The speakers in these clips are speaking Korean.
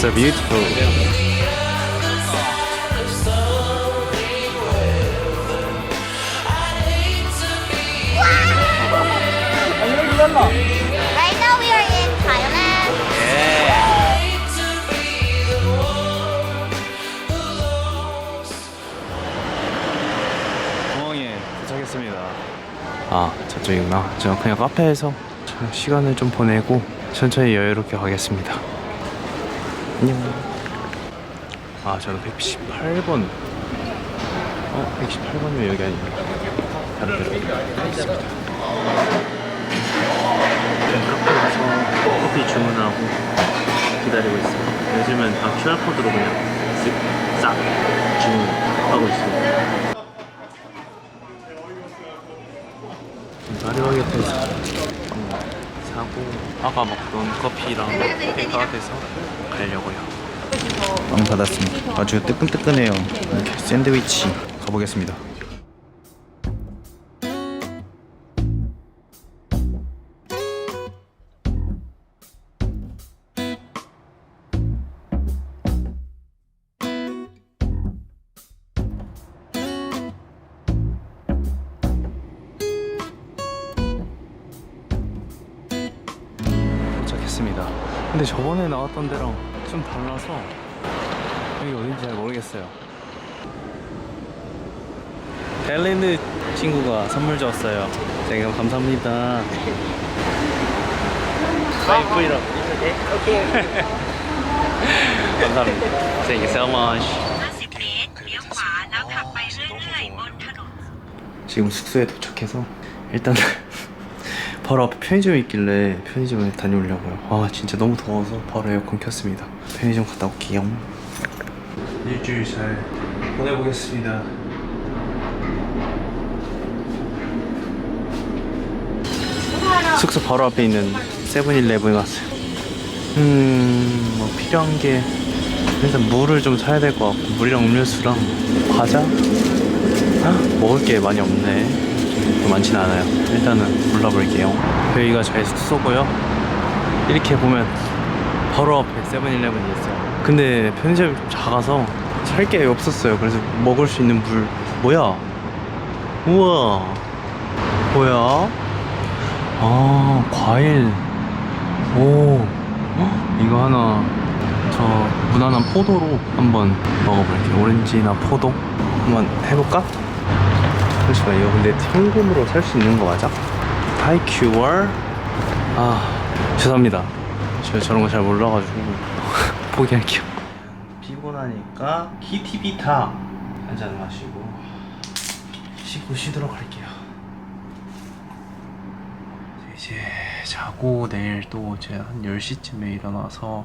So beautiful. Right 아 저쪽이구나. 저 그냥 카페에서 저 시간을 좀 보내고 천천히 여유롭게 가겠습니다. 안녕. 아 저는 118번. 어 118번이면 여기 아닌가? 다른 데로 가겠습니다. 카페 가서 커피 주문하고 기다리고 있어요. 요즘은 다 QR 코드로 그냥 쓱싹 주문하고 있습니 다. 마리오게트에서 사고 아까 먹던 커피랑 테이크아웃해서 가려고요. 빵 받았습니다. 아주 뜨끈뜨끈해요. 이렇게 샌드위치 가보겠습니다. 나왔던 데랑 좀 달라서 여기 어딘지 잘 모르겠어요. 벨랜드 친구가 선물 줬어요. 제가 감사합니다. 사이 브이로. 감사합니다. Thank you so much. 지금 숙소에 도착해서 일단 바로 앞에 편의점이 있길래 편의점에 다녀오려고요. 아 진짜 너무 더워서 바로 에어컨 켰습니다. 편의점 갔다 올게요. 일주일 잘 보내보겠습니다. 숙소 바로 앞에 있는 세븐일레븐에 왔어요. 음, 뭐 필요한 게 일단 물을 좀 사야 될 것 같고 물이랑 음료수랑 과자 아, 먹을 게 많이 없네. 좀 많진 않아요. 일단은 골라볼게요. 여기가 저희 숙소고요. 이렇게 보면 바로 앞에 세븐일레븐이 있어요. 근데 편의점이 좀 작아서 살 게 없었어요. 그래서 먹을 수 있는 물 뭐야? 우와 뭐야? 아 과일 오 헉, 이거 하나 저 무난한 포도로 한번 먹어볼게요. 오렌지나 포도 한번 해볼까? 잠시만요. 근데 현금으로 살 수 있는 거 맞아? 하이큐얼? 아, 죄송합니다. 저 저런 거 잘 몰라가지고 포기할게요. 피곤하니까 키티비타 한잔 마시고 씻고 쉬도록 할게요. 이제 자고 내일 또 제가 한 10시쯤에 일어나서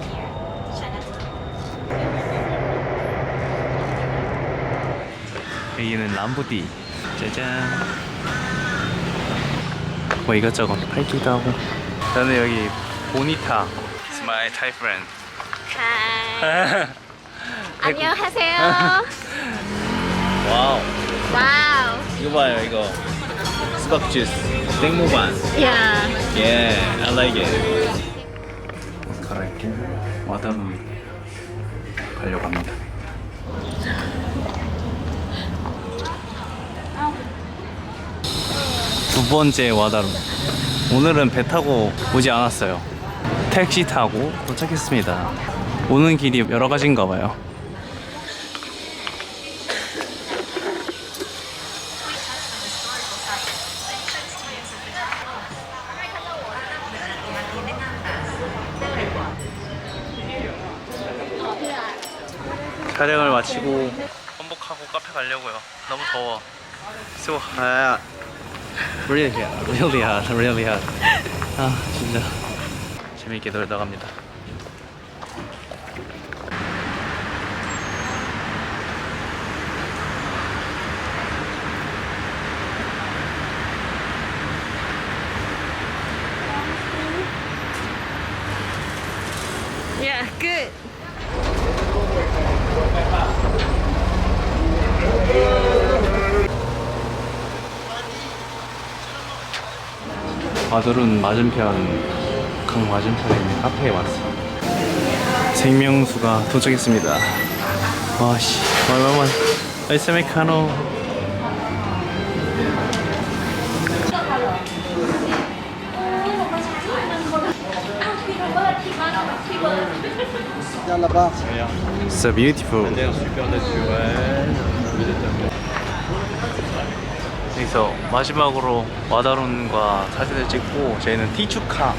여기는 람보디. 짜잔. 뭐 이것저것 팔기도 하고. 저는 여기 보니타. It's my Thai friend. Hi. 안녕하세요. 와우. wow. 이거 봐요 이거. 스박 주스. 땡모반. Yeah. 예 I like it. 옷 갈아입고 와다루 가려고 합니다 두 번째 와다루 오늘은 배 타고 오지 않았어요 택시 타고 도착했습니다 오는 길이 여러 가지인가 봐요 촬영을 마치고 한복 하고 카페 가려고요. 너무 더워. So hot. Really. Really. Really. 아 진짜 재밌게 놀다 갑니다. Yeah, good. 바들은 맞은편 강 맞은편에 있는 카페에 왔어. 생명수가 도착했습니다. 와씨, 얼마만 아이스 아메리카노. So beautiful. 여기서 마지막으로 와다룬과 사진을 찍고 저희는 티추카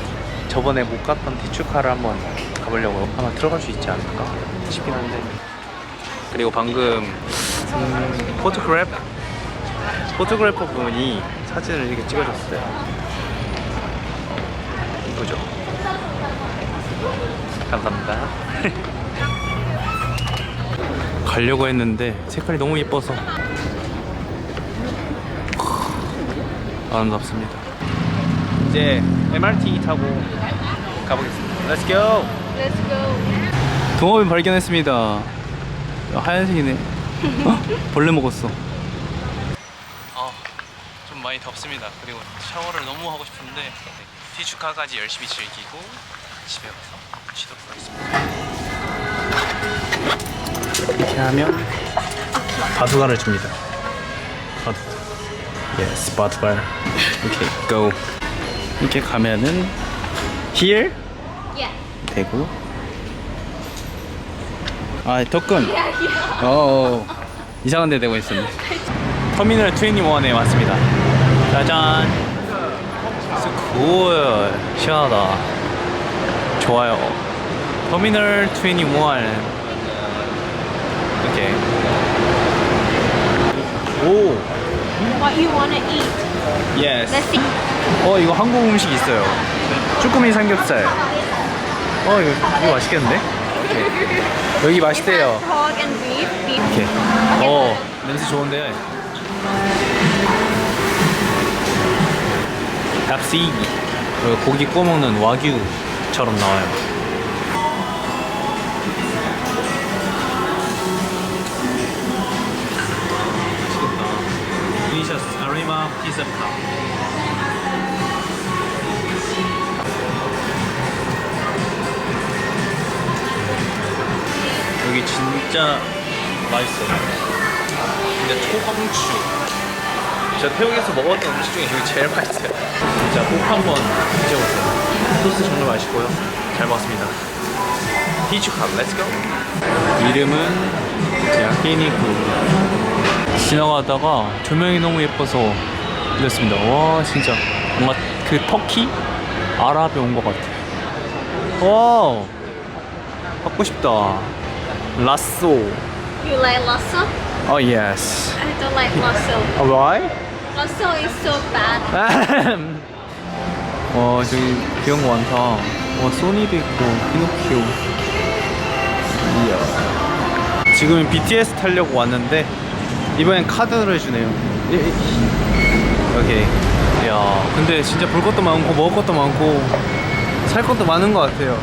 저번에 못 갔던 티추카를 한번 가보려고 아마 들어갈 수 있지 않을까 싶긴 한데. 그리고 방금 음, 포토그래프 포토그래퍼 분이 사진을 이렇게 찍어줬어요. 이쁘죠? 감사합니다. 가려고 했는데 색깔이 너무 예뻐서 아름답습니다. 이제 MRT 타고 가보겠습니다. Let's go. Let's go. 동업인 발견했습니다. 하얀색이네. 어? 벌레 먹었어. 어, 좀 많이 덥습니다. 그리고 샤워를 너무 하고 싶은데 티슈카까지 열심히 즐기고 집에 가서 쉬도록 하겠습니다. 이렇게 하면 바둑알을 줍니다. 바둑. 바둑알. 이렇게 go. 이렇게 가면은 here? Yeah. 되고. 아 덕근 어 이상한 데 되고 있었네 터미널 21에 왔습니다. 짜잔. 굿 시원하다. 좋아요. 터미널 21 이렇게. 오 What you wanna eat? 예스 Let's see. 어 이거 한국 음식 있어요 쭈꾸미 삼겹살 어 이거, 이거 맛있겠는데? 오케이. 여기 맛있대요. 이렇게 어 냄새 좋은데 그리고 고기 구워 먹는 와규처럼 나와요 팝 여기 진짜 맛있어요. 근데 초강추. 제가 태국에서 먹었던 음식 중에 이게 제일 맛있어요. 진짜 꼭 한번 드셔보세요. 소스 정말 맛있고요. 잘 먹었습니다. 피추캅, 렛츠고! 이름은 야끼니쿠. 지나가다가 조명이 너무 예뻐서 이랬습니다. 와, 진짜. 뭔가 그 터키? 아랍에 온 것 같아. 와! 갖고 싶다. 라쏘. You like lasso? Oh yes. I don't like lasso. Why? Lasso is so bad. 와 저기 귀여운 거 많다. 와 소니도 있고 피노키오. 이야. 지금 BTS 타려고 왔는데 이번엔 카드를 주네요. 오케이. 야 근데 진짜 볼 것도 많고 먹을 것도 많고 살 것도 많은 것 같아요.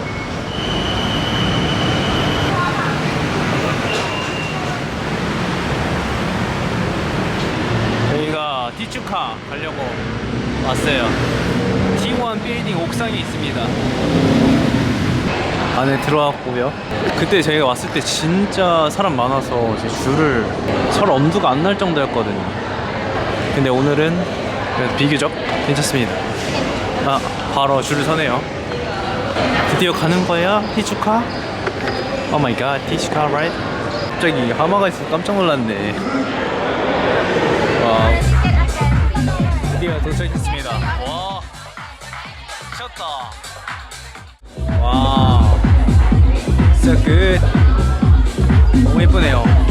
저희가 티추카 가려고 왔어요. T1 빌딩 옥상에 있습니다. 안에 들어왔고요. 그때 저희가 왔을 때 진짜 사람 많아서 이제 줄을 설 엄두가 안 날 정도였거든요. 근데 오늘은 비교적 괜찮습니다. 아, 바로 줄을 서네요. 드디어 가는 거야? 티추카? 오 마이 갓, 티추카, right? 갑자기 하마가 있어서 깜짝 놀랐네. 와, 드디어 도착했습니다. 와, 미쳤다. 와, so good. 너무 예쁘네요.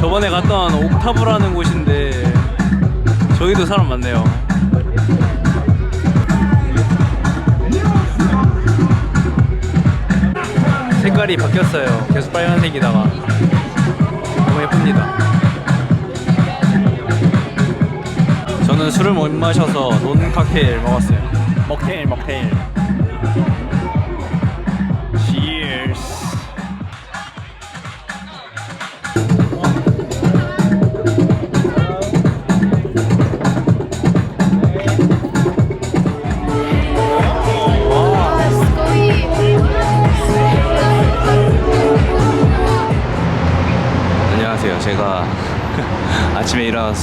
저번에 갔던 옥타브라는 곳인데 저기도 사람 많네요. 색깔이 바뀌었어요. 계속 빨간색이다가 너무 예쁩니다. 저는 술을 못 마셔서 논 칵테일 먹었어요. 먹테일 먹테일.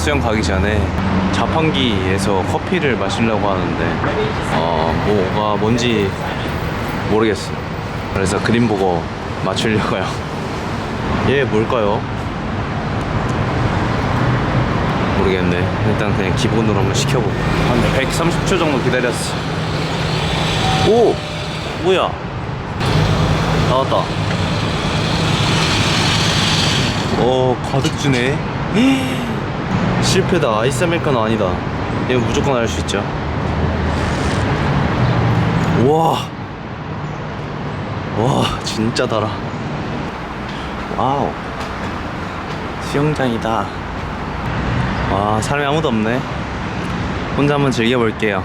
수영 가기 전에 자판기에서 커피를 마시려고 하는데 어 뭐가 뭔지 모르겠어요. 그래서 그림 보고 맞추려고요. 얘 뭘까요? 모르겠네. 일단 그냥 기본으로 한번 시켜보고 한 130초 정도 기다렸어. 오 뭐야? 나왔다. 어 가득 주네 실패다. 아이스 아메리카노 아니다. 이거 무조건 알 수 있죠. 우와. 와 진짜 달아. 와우. 수영장이다. 와 사람이 아무도 없네. 혼자 한번 즐겨볼게요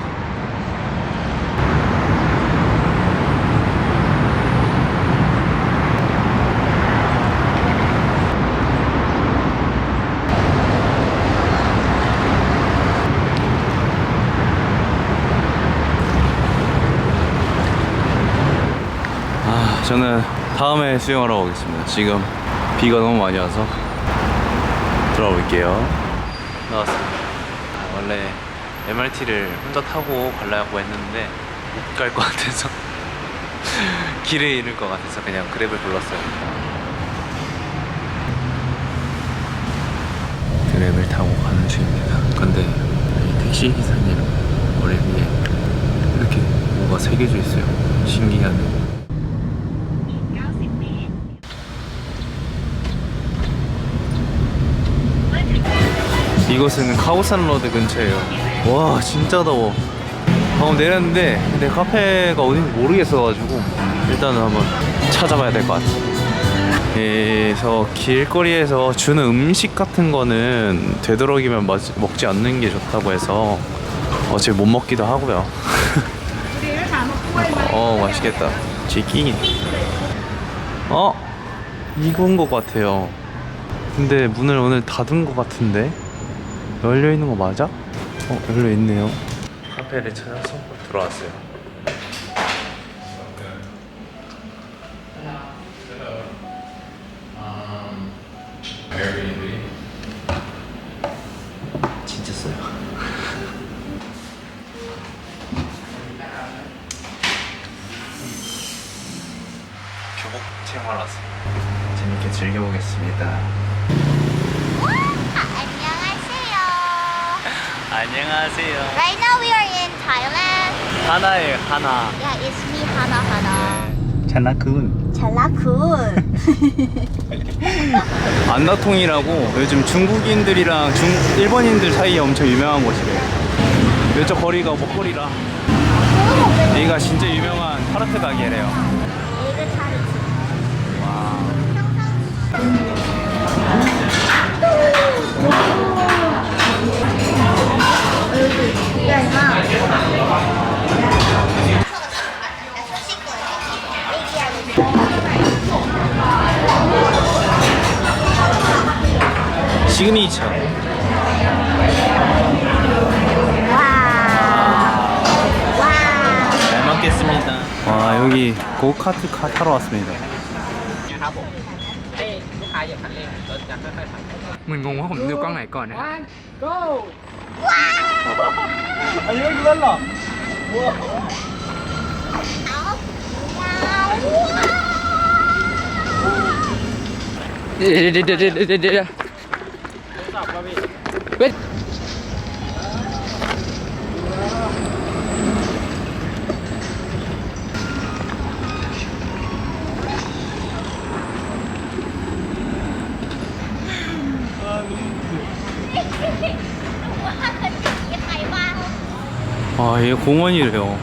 아, 저는 다음에 수영하러 오겠습니다. 지금 비가 너무 많이 와서 들어가 볼게요. 나왔습니다. 아, 원래 MRT를 혼자 타고 가려고 했는데 못 갈 것 같아서 길을 잃을 것 같아서 그냥 그랩을 불렀어요. 그랩을 타고 가는 중입니다. 근데 이 택시 기사님 머리 위에 이렇게 뭐가 새겨져 있어요. 신기하네. 이곳은 카오산 로드 근처예요. 와 진짜 더워. 방금 내렸는데 근데 카페가 어딘지 모르겠어가지고 일단은 한번 찾아봐야 될 것 같아요. 그래서 길거리에서 주는 음식 같은 거는 되도록이면 먹- 먹지 않는 게 좋다고 해서 어차피 못 먹기도 하고요. 어 맛있겠다. 치킨. 어 이건 것 같아요. 근데 문을 오늘 닫은 것 같은데 열려 있는 거 맞아? 어 열려 있네요. 카페를 찾아서 들어왔어요. 진짜 써요. 교복 체험 하러 왔어요. 재밌게 즐겨보겠습니다. 안녕하세요. 안녕하세요. Right now we are in Thailand. 하나예요 하나. Yeah, it's me Hana Hana. 잘나군. 잘라군. 안다통이라고 요즘 중국인들이랑 중 일본인들 사이에 엄청 유명한 곳이래요. 이쪽 거리가 먹거리라. 여기가 진짜 유명한 타르트 가게래요. 고카트 카 타러 왔습니다. ครับผมให้ลูกค้าเหยียบคันเร่งรถจะค่อยๆถอย มึงงงว่าผมดูกล้องไหนก่อนเนี่ย เดี๋ยวเดี๋ยวเดี๋ยวเดี๋ยวเดี๋ยวเ 얘 공원이래요.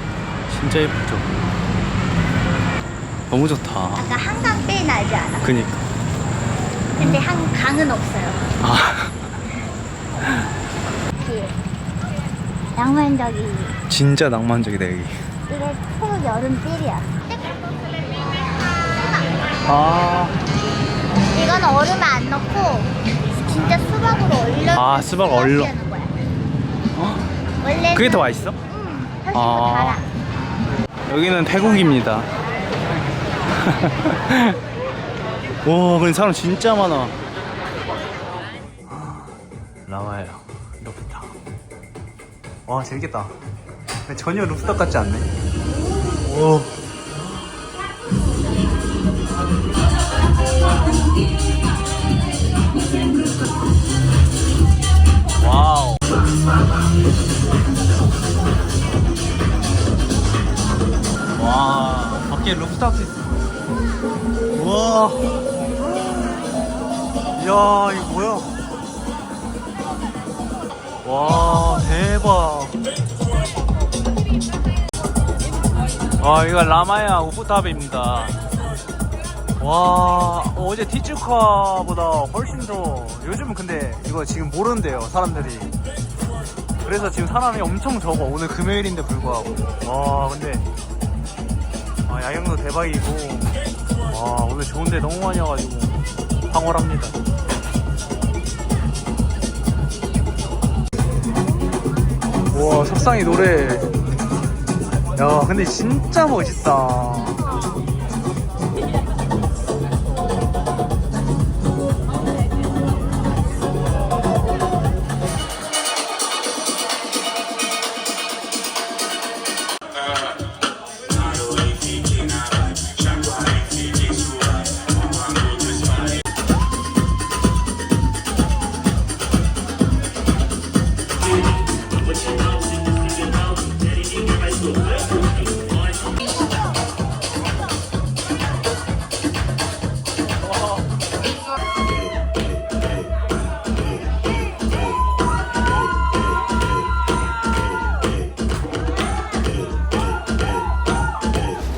진짜 예쁘죠? 너무 좋다. 아까 한강 빼 나지 않아? 그니까. 근데 한 강은 없어요. 아, 그 낭만적이 진짜 낭만적이다, 여기. 이게 태국 여름필이야. 아, 이건 얼음에 안 넣고 진짜 수박으로 얼려. 아, 수박 얼려. 원래 그게 더 맛있어? 아. 여기는 태국입니다. 와, 근데 사람 진짜 많아. 나와요. 루프탑. 와, 재밌겠다. 전혀 루프탑 같지 않네. 오. 와 밖에 루프탑도 있어 우와. 이야 이거 뭐야? 와 대박. 와 이거 라마야 우프탑입니다. 와 어제 티츠카보다 훨씬 더 요즘은 근데 이거 지금 모른대요 사람들이. 그래서 지금 사람이 엄청 적어 오늘 금요일인데 불구하고. 와 근데 아, 야경도 대박이고. 와 오늘 좋은데 너무 많이 와가지고 황홀합니다. 우와 석상이 노래. 야 근데 진짜 멋있다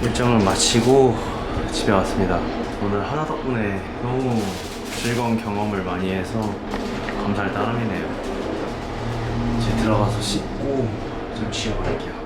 일정을 마치고 집에 왔습니다. 오늘 하나 덕분에 너무 즐거운 경험을 많이 해서 감사할 따름이네요. 들어가서 씻고 좀 쉬어갈게요.